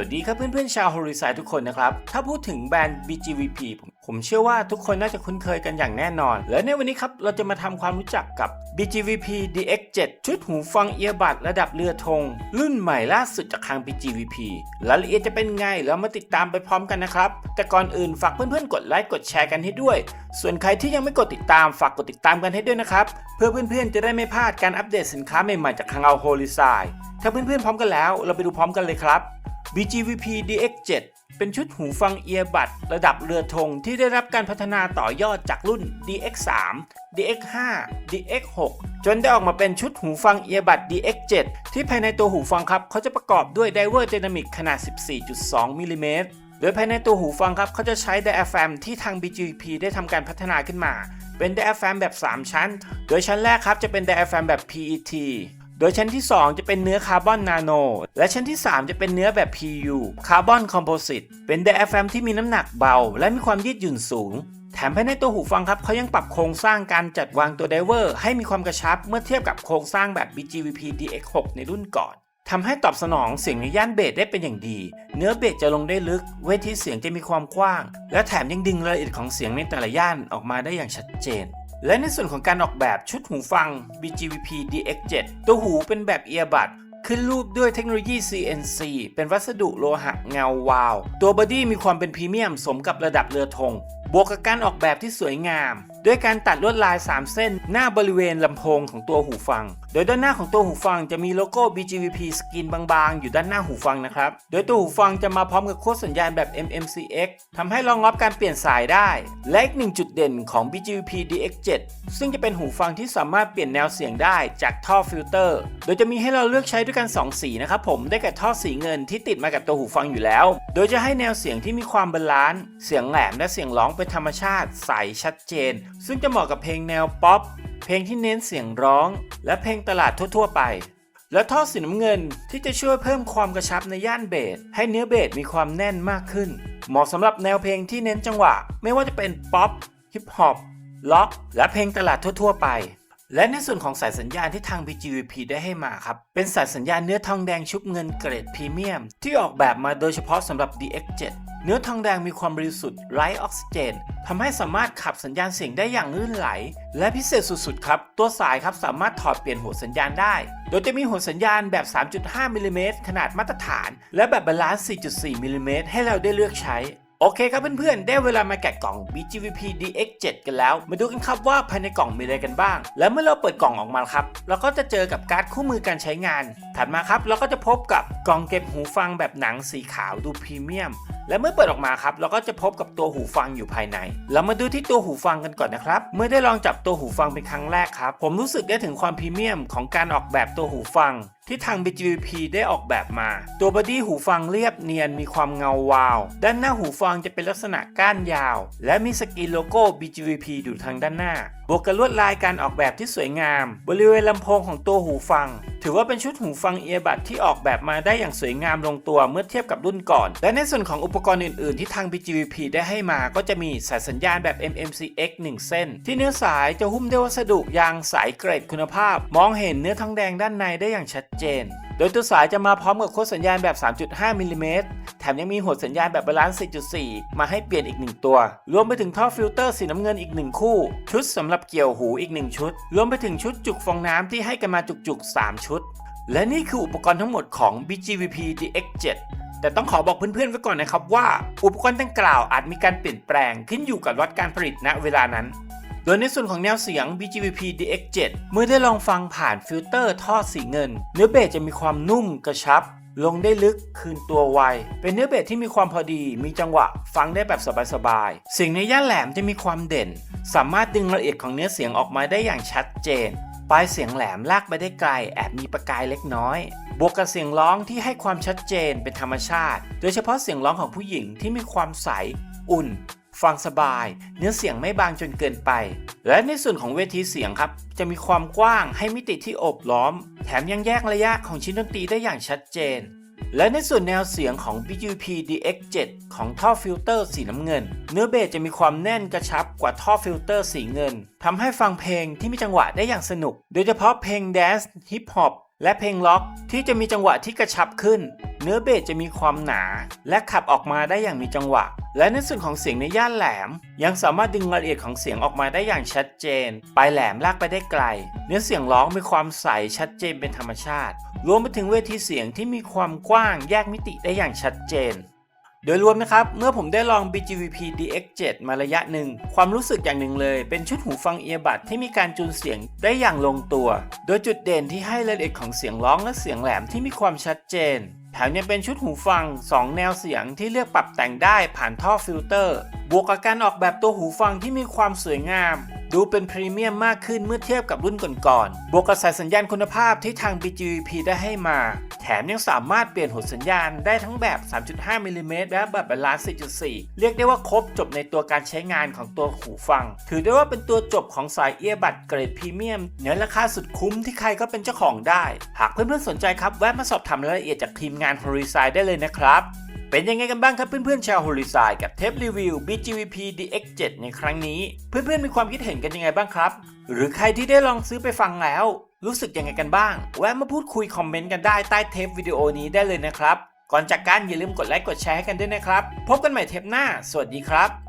วัสดีครับเพื่อนๆชาว h o r i z o n ทุกคนนะครับ ถ้าพูดถึงแบรนด์ BGVP ผมผมเชื่อว่าทุกคนน่าจะคุ้นเคยกันอย่างแน่นอน และในวันนี้ครับ เราจะมาทำความรู้จักกับ BGVP DX7 ชุดหูฟังเอียบัดระดับเรือธงรุ่นใหม่ล่าสุดจากทาง BGVP รายละเอียดจะเป็นไงแล้วมาติดตามไปพร้อมกันนะครับ แต่ก่อนอื่นฝากเพื่อนๆ กดไลค์กดแชร์กันให้ด้วย ส่วนใครที่ยังไม่กดติดตามฝากกดติดตามกันให้ด้วยนะครับ เพื่อเพื่อนๆ จะได้ไม่พลาดการอัปเดตสินค้าใหม่ๆ จากทางเอา h o r i z o n ถ้าเพื่อนๆพร้อมกันแล้ว เราไปดูพร้อมกันเลยครับ BGVP DX7 เป็นชุดหูฟังเอียบัดระดับเรือธงที่ได้รับการพัฒนาต่อยอดจากรุ่น DX3 DX5 DX6 จนได้ออกมาเป็นชุดหูฟังเอียบัด DX7 ที่ภายในตัวหูฟังครับเขาจะประกอบด้วยไดเวอร์ d y นามิกขนาด 14.2มิลลิเมตรโดยภายในตัวหูฟังครับเขาจะใช้ไดอะแฟมที่ทาง BGP ได้ทำการพัฒนาขึ้นมา เป็นไดอะแฟมแบบ 3 ชั้น โดยชั้นแรกครับจะเป็นไดอะแฟมแบบ PET โดยชั้นที่ 2 จะเป็นเนื้อคาร์บอนนาโน และชั้นที่ 3 จะเป็นเนื้อแบบ PU คาร์บอนคอมโพสิต เป็นไดอะแฟมที่มีน้ำหนักเบา และมีความยืดหยุ่นสูง แถมภายในตัวหูฟังครับเขายังปรับโครงสร้างการจัดวางตัวไดเวอร์ ให้มีความกระชับเมื่อเทียบกับโครงสร้างแบบ BGVP DX6 ในรุ่นก่อนทำให้ตอบสนองเสียงในย่านเบสได้เป็นอย่างดี เนื้อเบสจะลงได้ลึก เวทีเสียงจะมีความกว้าง และแถมยังดึงรายละเอียดของเสียงในแต่ละย่านออกมาได้อย่างชัดเจน และในส่วนของการออกแบบชุดหูฟัง BGVP DX7 ตัวหูเป็นแบบเอียบัดขึ้นรูปด้วยเทคโนโลยี CNC เป็นวัสดุโลหะเงาวาว ตัวบอดี้มีความเป็นพรีเมียมสมกับระดับเรือธง บวกกับการออกแบบที่สวยงาม ด้วยการตัดลวดลาย 3 เส้นหน้าบริเวณลำโพงของตัวหูฟัง โดยด้านหน้าของตัวหูฟังจะมีโลโก้ BGVP สกรีนบางๆ อยู่ด้านหน้าหูฟังนะครับ โดยตัวหูฟังจะมาพร้อมกับโค้ดสัญญาณแบบ MMCX ทำให้รองรับการเปลี่ยนสายได้ และอีกหนึ่งจุดเด่นของ BGVP DX7 ซึ่งจะเป็นหูฟังที่สามารถเปลี่ยนแนวเสียงได้จากท่อฟิลเตอร์ โดยจะมีให้เราเลือกใช้ด้วยกัน 2 สีนะครับผม ได้แก่ท่อสีเงินที่ติดมากับตัวหูฟังอยู่แล้ว โดยจะให้แนวเสียงที่มีความบาลานซ์ เสียงแหลมและเสียงร้องเป็นธรรมชาติ ใสชัดเจน ซึ่งจะเหมาะกับเพลงแนวป๊อป เพลงที่เน้นเสียงร้อง และเพลงตลาดทั่ว ๆ ไป และท่อสีน้ำเงินที่จะช่วยเพิ่มความกระชับในย่านเบสให้เนื้อเบสมีความแน่นมากขึ้น เหมาะสำหรับแนวเพลงที่เน้นจังหวะ ไม่ว่าจะเป็นป๊อปฮิปฮอปล็อก และเพลงตลาดทั่ว ๆ ไป และในส่วนของสายสัญญาณที่ทาง BGVP ได้ให้มาครับ เป็นสายสัญญาณเนื้อทองแดงชุบเงินเกรดพรีเมียม ที่ออกแบบมาโดยเฉพาะสำหรับ DX7 เนื้อทองแดงมีความบริสุทธิ์ไร้ออกซิเจนทำให้สามารถขับสัญญาณเสียงได้อย่างลื่นไหล และพิเศษสุดๆครับ ตัวสายครับสามารถถอดเปลี่ยนหัวสัญญาณได้ โดยจะมีหัวสัญญาณแบบ 3.5มิลลิเมตรขนาดมาตรฐาน และแบบบาลานซ์ 4.4มิลลิเมตรให้เราได้เลือกใช้ โอเคครับเพื่อนๆ ได้เวลามาแกะกล่อง BGVP DX7 กันแล้ว มาดูกันครับว่าภายในกล่องมีอะไรกันบ้าง และเมื่อเราเปิดกล่องออกมาครับ เราก็จะเจอกับการ์ดคู่มือการใช้งาน ถัดมาครับเราก็จะพบกับกล่องเก็บหูฟังแบบหนังสีขาวดูพรีเมียม และเมื่อเปิดออกมาครับ เราก็จะพบกับตัวหูฟังอยู่ภายใน เรามาดูที่ตัวหูฟังกันก่อนนะครับ เมื่อได้ลองจับตัวหูฟังเป็นครั้งแรกครับ ผมรู้สึกได้ถึงความพรีเมียมของการออกแบบตัวหูฟัง ที่ทาง BGVP ได้ออกแบบมา ตัวบอดี้หูฟังเรียบเนียนมีความเงาวาว ด้านหน้าหูฟังจะเป็นลักษณะก้านยาว และมีสกรีนโลโก้ BGVP อยู่ทางด้านหน้า บวกกับลวดลายการออกแบบที่สวยงาม บริเวณลำโพงของตัวหูฟัง ถือว่าเป็นชุดหูฟังเอียบัดที่ออกแบบมาได้อย่างสวยงามลงตัวเมื่อเทียบกับรุ่นก่อน และในส่วนของอุปกรณ์อื่น ๆ ที่ทาง BGVP ได้ให้มาก็จะมีสายสัญญาณแบบ MMCX 1 เส้น ที่เนื้อสายจะหุ้มด้วยวัสดุยางสายเกรดคุณภาพ มองเห็นเนื้อทองแดงด้านในได้อย่างชัดเจน โดยตัวสายจะมาพร้อมกับโค้ดสัญญาณแบบ 3.5มิลลิเมตรแถมยังมีหัวสัญญาณแบบบาลานซ์ 4.4 มาให้เปลี่ยนอีก 1 ตัว รวมไปถึงท่อฟิลเตอร์สีน้ำเงินอีก 1 คู่ ชุดสำหรับเกี่ยวหูอีก 1 ชุด รวมไปถึงชุดจุกฟองน้ำที่ให้กันมาจุกๆ 3 ชุด และนี่คืออุปกรณ์ทั้งหมดของ BGVP DX7 แต่ต้องขอบอกเพื่อนๆไว้ก่อนนะครับว่า อุปกรณ์ดังกล่าวอาจมีการเปลี่ยนแปลงขึ้นอยู่กับวัดการผลิตณเวลานั้น โดยในส่วนของแนวเสียง BGVP DX7 เมื่อได้ลองฟังผ่านฟิลเตอร์ท่อสีเงิน เนื้อเบสจะมีความนุ่มกระชับ ลงได้ลึกคืนตัวไว เป็นเนื้อเบสที่มีความพอดี มีจังหวะฟังได้แบบสบายๆเสียงในย่านแหลมจะมีความเด่น สามารถดึงรายละเอียดของเนื้อเสียงออกมาได้อย่างชัดเจนปลายเสียงแหลมลากไปได้ไกลแอบมีประกายเล็กน้อย บวกกับเสียงร้องที่ให้ความชัดเจนเป็นธรรมชาติ โดยเฉพาะเสียงร้องของผู้หญิงที่มีความใส อุ่น ฟังสบาย เนื้อเสียงไม่บางจนเกินไป และในส่วนของเวทีเสียงครับ จะมีความกว้างให้มิติที่อบล้อม แถมยังแยกระยะของชิ้นดนตรีได้อย่างชัดเจน และในส่วนแนวเสียงของ BGP DX7 ของท่อฟิลเตอร์สีน้ำเงิน เนื้อเบสจะมีความแน่นกระชับกว่าท่อฟิลเตอร์สีเงินทำให้ฟังเพลงที่มีจังหวะได้อย่างสนุก โดยเฉพาะเพลงแดนซ์ฮิปฮอปและเพลงล็อกที่จะมีจังหวะที่กระชับขึ้น เนื้อเบสจะมีความหนา และขับออกมาได้อย่างมีจังหวะ และในส่วนของเสียงในย่านแหลม ยังสามารถดึงรายละเอียดของเสียงออกมาได้อย่างชัดเจน ปลายแหลมลากไปได้ไกล เนื้อเสียงร้องมีความใสชัดเจนเป็นธรรมชาติ รวมไปถึงเวทีเสียงที่มีความกว้างแยกมิติได้อย่างชัดเจน โดยรวมนะครับ เมื่อผมได้ลอง BGVP DX7 มาระยะหนึ่ง ความรู้สึกอย่างหนึ่งเลย เป็นชุดหูฟังเอียบัดที่มีการจูนเสียงได้อย่างลงตัว โดยจุดเด่นที่ให้รายละเอียดของเสียงร้องและเสียงแหลมที่มีความชัดเจน แถมยังเป็นชุดหูฟัง 2 แนวเสียงที่เลือกปรับแต่งได้ผ่านท่อฟิลเตอร์ บวกกับการออกแบบตัวหูฟังที่มีความสวยงาม ดูเป็นพรีเมียมมากขึ้นเมื่อเทียบกับรุ่นก่อนๆ บวกกับสายสัญญาณคุณภาพที่ทาง BGVP ได้ให้มา แถมยังสามารถเปลี่ยนหัวสัญญาณได้ทั้งแบบ 3.5มิลลิเมตรและแบบบาลานซ์4.4 เรียกได้ว่าครบจบในตัวการใช้งานของตัวหูฟัง ถือได้ว่าเป็นตัวจบของสายเอียบัดเกรดพรีเมียมในราคาสุดคุ้มที่ใครก็เป็นเจ้าของได้ หากเพื่อนๆสนใจครับแวะมาสอบถามรายละเอียดจากทีมงาน Horizon ได้เลยนะครับเป็นยังไงกันบ้างครับเพื่อนๆชาว Horizon กับเทปรีวิว BGVP DX7 ในครั้งนี้ เพื่อนๆมีความคิดเห็นกันยังไงบ้างครับ หรือใครที่ได้ลองซื้อไปฟังแล้ว รู้สึกยังไงกันบ้าง แวะมาพูดคุยคอมเมนต์กันได้ใต้เทปวิดีโอนี้ได้เลยนะครับ ก่อนจากกันอย่าลืมกดไลค์กดแชร์ให้กันด้วยนะครับ พบกันใหม่เทปหน้า สวัสดีครับ